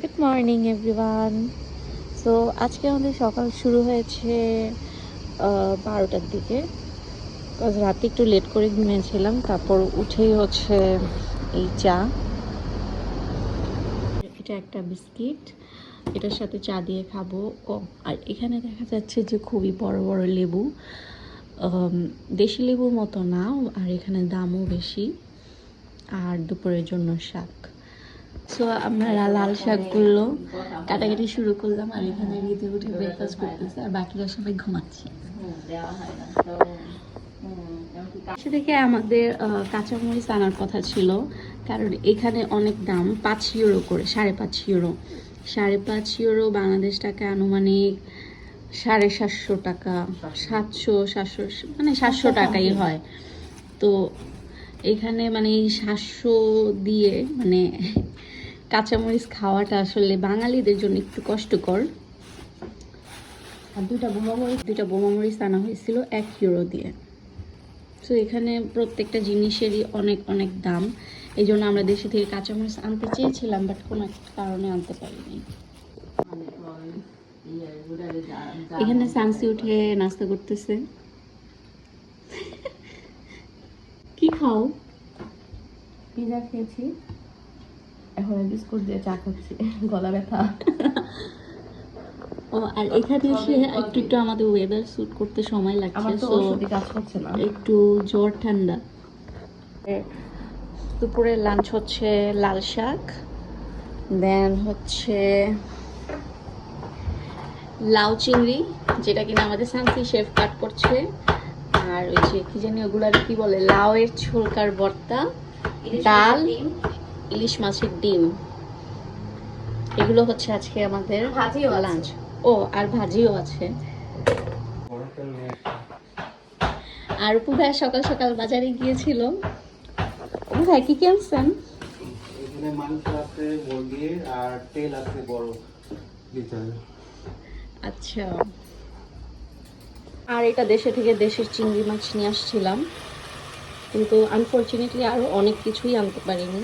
Good morning everyone so আজকে আমাদের সকাল শুরু হয়েছে বারোটার দিকে। রাতে একটু লেট করে ঘুমিয়েছিলাম, তারপর উঠেই হচ্ছে এই চা। এটা একটা বিস্কিট। এটার সাথে চা দিয়ে খাব। ও, আর এখানে দেখা যাচ্ছে যে খুবই বড় বড় লেবু। দেশি লেবুর মতো না, আর এখানে দামও বেশি। আর দুপুরের জন্য শাক। সো আমরা লাল শাকগুলো কাটাকাটি শুরু করলাম আর এখানে রিতে উঠে ব্রেকফাস্ট করতেছে আর বাকিরা সবাই ঘুমাচ্ছে। সে থেকে আমাদের কাঁচামরিচ আনার কথা ছিল? কারণ এখানে অনেক দাম, পাঁচ ইউরো করে, সাড়ে পাঁচ ইউরো সাড়ে পাঁচ ইউরো বাংলাদেশ টাকা আনুমানিক সাড়ে সাতশো টাকা, সাতশো সাতশো মানে সাতশো টাকাই হয়। তো এখানে মানে সাতশো দিয়ে মানে কাঁচামরিচ খাওয়াটা আসলে বাঙালিদের জন্য একটু কষ্টকর। আর দুইটা বোমামরিচ দুইটা বোমামরিচ আনা হয়েছিল এক ইউরো দিয়ে। তো এখানে প্রত্যেকটা জিনিসেরই অনেক অনেক দাম। এই জন্য আমরা দেশে থেকে কাঁচামরিচ আনতে চেয়েছিলাম বাট কোনো একটা কারণে আনতে পারিনি। এখানে সানসি উঠে নাস্তা করতেছে। কি খাও? পিজা খেয়েছি। এখন বিস্কুট দিয়ে চা খাচ্ছি। গলা ব্যথা। ও আর এখানে এসে একটু একটু আমাদের ওয়েদার স্যুট করতে সময় লাগছে আমার তো so কাজ করছে না। একটু জ্বর ঠান্ডা। দুপুরে লাঞ্চ হচ্ছে লাল শাক দেন হচ্ছে লাউ চিংড়ি যেটা কিনা আমাদের সানসি শেফ কাট করছে আর ওই যে কি জানি ওগুলার কি বলে লাউয়ের ছোলকার ভর্তা ডাল ইলিশ মাছের ডিম। এগুলো হচ্ছে আজকে আমাদের। লাঞ্চ ও আর ভাজিও আছে। আর উপু ভাই সকাল সকাল বাজারে গিয়েছিল। উপু ভাই কি কি আনছেন? এখানে মাংস আছে মুরগি আর তেল আছে বড় আচ্ছা। আর এটা দেশে থেকে দেশের চিংড়ি মাছ নিয়ে আসছিলাম। কিন্তু আনফর্চুনেটলি আরও অনেক কিছুই আনতে পারিনি।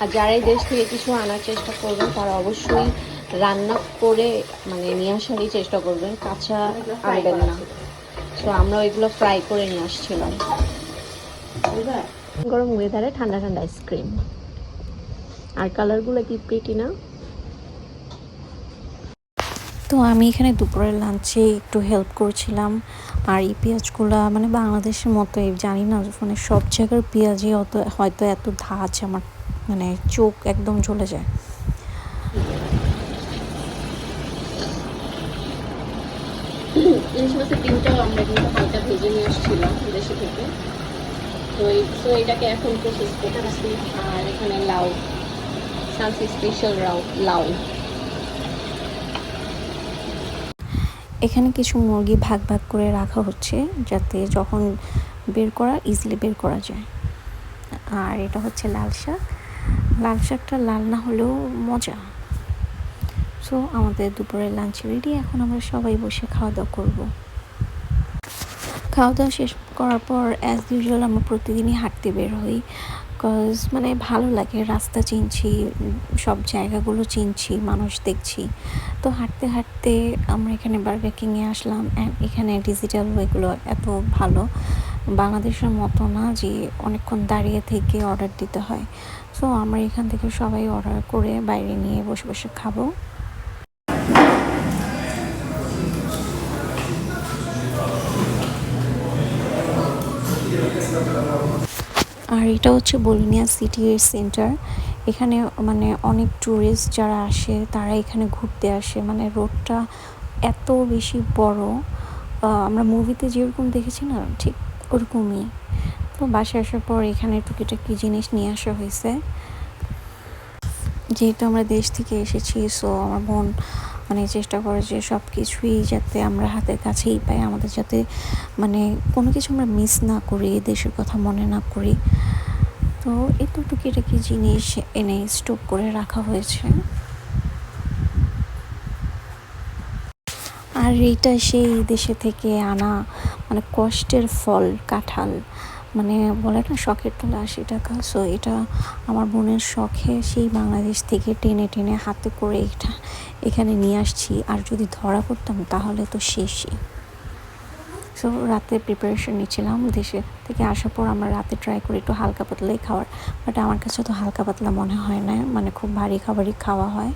আর যারাই দেশ থেকে কিছু আনার চেষ্টা করবেন, তারা অবশ্যই রান্না করে মানে নিয়ে আসারই চেষ্টা করবেন। কাঁচা আনবেন না। তো আমরা ওইগুলো ফ্রাই করে নিয়ে আসছিলাম। গরম ওয়েদারে ঠান্ডা ঠান্ডা আইসক্রিম আর কালারগুলো কি প্রিটি না? তো আমি এখানে দুপুরের লাঞ্চে একটু হেল্প করছিলাম। আর এই পেঁয়াজগুলো মানে বাংলাদেশের মতো জানি না মানে সব জায়গার পেঁয়াজই অত, হয়তো এত ধাঁচ আমার। মানে চোখ একদম জ্বলে যায়। ইলিশ মাছের ডিমটাও আমরা কিন্তু হালকা ভেজে নিয়ে আসছিলাম দেশে থেকে। তো এই এটাকে এখন প্রসেস করতেছি আর এখানে লাউ। সানসি স্পেশাল লাউ লাউ। এখানে কিছু মুরগি ভাগ ভাগ করে রাখা হচ্ছে যাতে যখন বের করা ইজিলি বের করা যায়। আর এটা হচ্ছে লাল শাক। লাল শাকটা লাল না হলেও মজা। সো আমাদের দুপুরের লাঞ্চ রেডি এখন আমরা সবাই বসে খাওয়া দাওয়া করব। খাওয়া দাওয়া শেষ করার পর অ্যাজ ইউজুয়াল আমরা প্রতিদিনই হাঁটতে বের হই। কজ মানে ভালো লাগে, রাস্তা চিনছি, সব জায়গাগুলো চিনছি, মানুষ দেখছি। তো হাঁটতে হাঁটতে আমরা এখানে বার্গার কিংয়ে আসলাম অ্যান্ড এখানে ডিজিটাল ওয়েগুলো এত ভালো। বাংলাদেশের মতো না যে অনেকক্ষণ দাঁড়িয়ে থেকে অর্ডার দিতে হয়। সো আমরা এখান থেকে সবাই অর্ডার করে বাইরে নিয়ে বসে বসে খাব। আর এটা হচ্ছে বলিনিয়া সিটির সেন্টার এখানে মানে অনেক ট্যুরিস্ট যারা আসে, তারা এখানে ঘুরতে আসে। মানে রোডটা এত বেশি বড়। আমরা মুভিতে যেরকম দেখেছি না, ঠিক ওরকমই। তো বাসায় আসার পর এখানে টুকিটাকি জিনিস নিয়ে আসা হয়েছে। যেহেতু আমরা দেশ থেকে এসেছি সো আমার বোন মানে চেষ্টা করে যে সব কিছুই যাতে আমরা হাতের কাছেই পাই, আমাদের যাতে মানে কোনো কিছু আমরা মিস না করি দেশের কথা মনে না করি। তো এত টুকিটাকি জিনিস এনে স্টোক করে রাখা হয়েছে। আর এইটা সেই দেশে থেকে আনা মানে কষ্টের ফল, কাঁঠাল। মানে বলে না, শখের তোলা আশি টাকা। সো এটা আমার বোনের শখে সেই বাংলাদেশ থেকে টেনে টেনে হাতে করে এটা এখানে নিয়ে আসছি। আর যদি ধরা পড়তাম, তাহলে তো শেষই। সো রাতে প্রিপারেশন নিচ্ছিলাম দেশে থেকে আসার পর আমরা রাতে ট্রাই করি একটু হালকা পাতলাই খাওয়ার। বাট আমার কাছে তো হালকা পাতলা মনে হয় না। মানে খুব ভারী খাবারই খাওয়া হয়।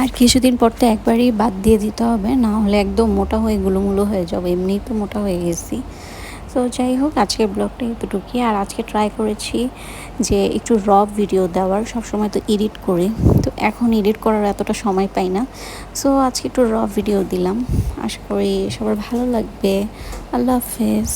আর কিছুদিন পর তো একবারই বাদ দিয়ে দিতে হবে, না হলে একদম মোটা হয়ে গুলোমুলো হয়ে যাবে, এমনিই তো মোটা হয়ে গেছি। তো যাই হোক, আজকের ব্লগটা এতটুকুই। আর আজকে ট্রাই করেছি যে একটু র ভিডিও দেওয়ার, সবসময় তো এডিট করি। তো এখন এডিট করার এতটা সময় পাই না। সো আজকে একটু র ভিডিও দিলাম। আশা করি সবার ভালো লাগবে। আল্লাহ হাফেজ।